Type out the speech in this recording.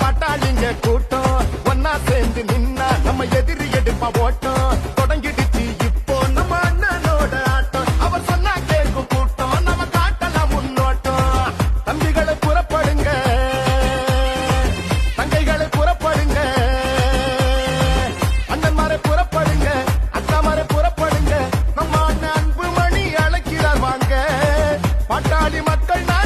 பட்டாளிங்க கூட்டம். ஒன்னா சேர்ந்து நின்னா நம்ம எதிரி எடுப்பா ஓட்டம். தொடங்கிடுச்சு இப்போ நம்ம அண்ணனோட ஆட்டம். அவர் சொன்னா கேட்கும் கூட்டம். நம்ம காட்டலாம் முன்னோட்டம். தம்பிகளை புறப்படுங்க. தங்கைகளை புறப்படுங்க. அண்ணன்மாரை புறப்படுங்க. அக்காமாரை புறப்படுங்க. நம்ம அண்ணன் அன்பு மணி அழைக்கிறார் வாங்க. பாட்டாளி மக்கள் நான்